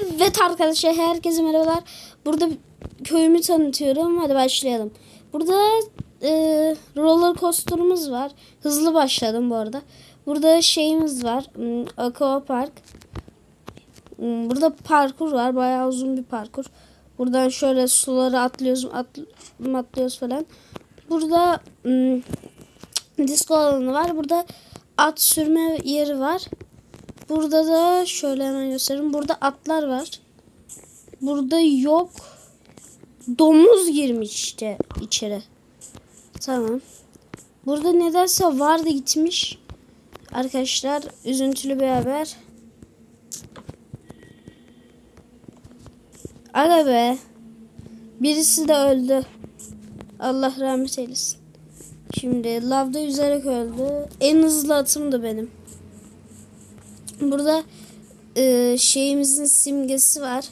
Evet arkadaşlar herkese merhabalar. Burada köyümü tanıtıyorum. Hadi başlayalım. Burada e, roller coaster'ımız var. Hızlı başladım bu arada. Burada şeyimiz var. Hmm, Aqua Park. Hmm, Burada parkur var. Bayağı uzun bir parkur. Buradan şöyle suları atlıyoruz, atl- atlıyoruz falan. Burada hmm, disco alanı var. Burada at sürme yeri var. Burada da şöyle hemen göstereyim. Burada atlar var. Burada yok. Domuz girmiş işte içeri. Tamam. Burada nedense vardı gitmiş. Arkadaşlar üzüntülü bir haber. Aga be. Birisi de öldü. Allah rahmet eylesin. Şimdi lavda yüzerek öldü. En hızlı atım da benim. Burada e, şeyimizin simgesi var.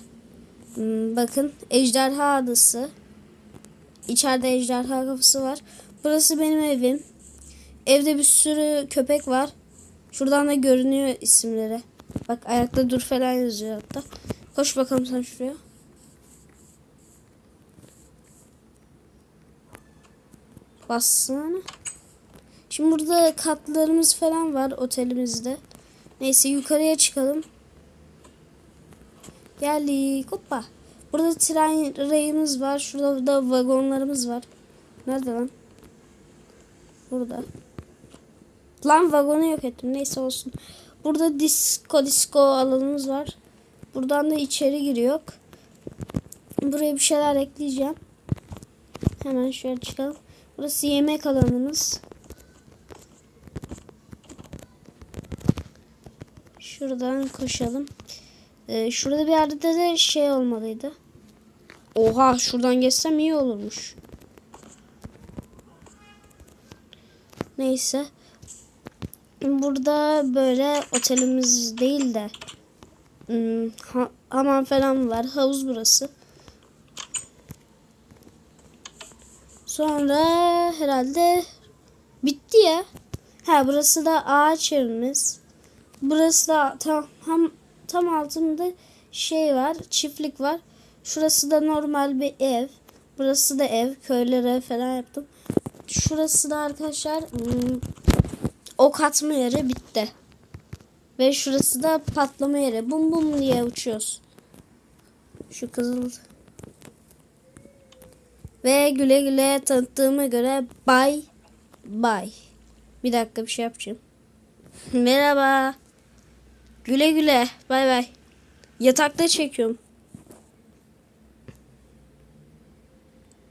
Hmm, bakın ejderha adası. İçeride ejderha kafası var. Burası benim evim. Evde bir sürü köpek var. Şuradan da görünüyor isimleri. Bak ayakta dur falan yazıyor hatta. Koş bakalım sen şuraya. Bassana. Şimdi burada katlarımız falan var otelimizde. Neyse yukarıya çıkalım. Geldik. Hoppa. Burada tren rayımız var. Şurada da vagonlarımız var. Nerede lan? Burada. Lan vagonu yok ettim. Neyse olsun. Burada disco disco alanımız var. Buradan da içeri giriyor. Buraya bir şeyler ekleyeceğim. Hemen şöyle çıkalım. Burası yemek alanımız. Şuradan koşalım. Ee, şurada bir yerde de şey olmalıydı. Oha şuradan geçsem iyi olurmuş. Neyse. Burada böyle otelimiz değil de hmm, ha- hamam falan var. Havuz burası. Sonra herhalde bitti ya. Ha burası da ağaç evimiz. Burası da tam tam, tam altında şey var, çiftlik var. Şurası da normal bir ev. Burası da ev, köylere falan yaptım. Şurası da arkadaşlar hmm, ok atma yeri bitti. Ve şurası da patlama yeri. Bum bum diye uçuyoruz. Şu kızıl. Ve güle güle tanıttığıma göre bay bay. Bir dakika bir şey yapacağım. Merhaba. Güle güle. Bay bay. Yatakta çekiyorum.